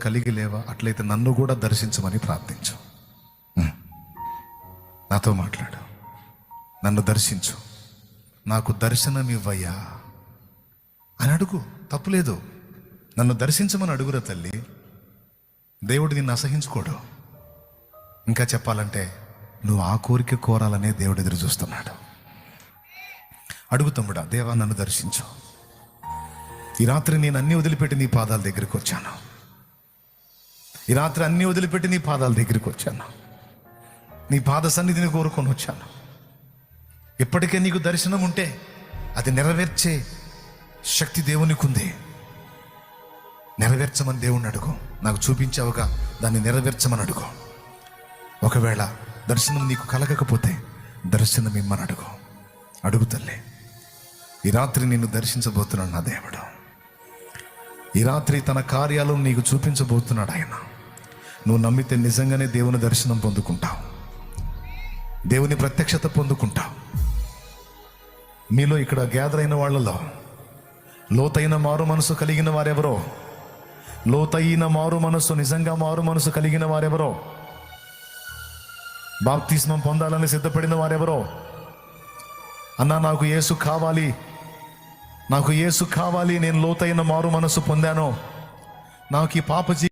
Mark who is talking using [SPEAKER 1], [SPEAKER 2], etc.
[SPEAKER 1] కలిగి లేవా? అట్లయితే నన్ను కూడా దర్శించమని ప్రార్థించు. నాతో మాట్లాడు. నన్ను దర్శించు. నాకు దర్శనం ఇవ్వయ్యా అని అడుగు. తప్పులేదు. నన్ను దర్శించమని అడుగురా తల్లి. దేవుడు నిన్ను అసహించుకోడు. ఇంకా చెప్పాలంటే నువ్వు ఆ కోరిక కోరాలనే దేవుడు ఎదురు చూస్తున్నాడు. అడుగు తమ్ముడా దేవా నన్ను దర్శించు. ఈ రాత్రి నేను అన్ని వదిలిపెట్టి నీ పాదాల దగ్గరికి వచ్చాను. ఈ రాత్రి అన్ని వదిలిపెట్టి నీ పాదాల దగ్గరికి వచ్చాను. నీ పాద సన్నిధిని కోరుకొని వచ్చాను. ఇప్పటికే నీకు దర్శనం ఉంటే అది నెరవేర్చే శక్తి దేవునికి ఉంది నెరవేర్చమని దేవుణ్ణి అడుగు. నాకు చూపించావుగా దాన్ని నెరవేర్చమని అడుగు. ఒకవేళ దర్శనం నీకు కలగకపోతే దర్శనం ఇమ్మని అడుగు. అడుగు తల్లి. ఈ రాత్రి నిన్ను దర్శించబోతున్నాడు నా దేవుడు. ఈ రాత్రి తన కార్యాలను నీకు చూపించబోతున్నాడు ఆయన. నువ్వు నమ్మితే నిజంగానే దేవుని దర్శనం పొందుకుంటావు. దేవుని ప్రత్యక్షత పొందుకుంటావు. మీలో ఇక్కడ గ్యాదర్ అయిన వాళ్ళలో లోతైన మారు మనసు కలిగిన వారెవరో? లోతైన మారు మనసు నిజంగా మారు మనసు కలిగిన వారెవరో? బాప్తిస్మం పొందాలని సిద్ధపడిన వారెవరో? అన్నా నాకు యేసు కావాలి. నాకు యేసు కావాలి. నేను లోతైన మారు మనసు పొందాను. నాకు ఈ పాప జీ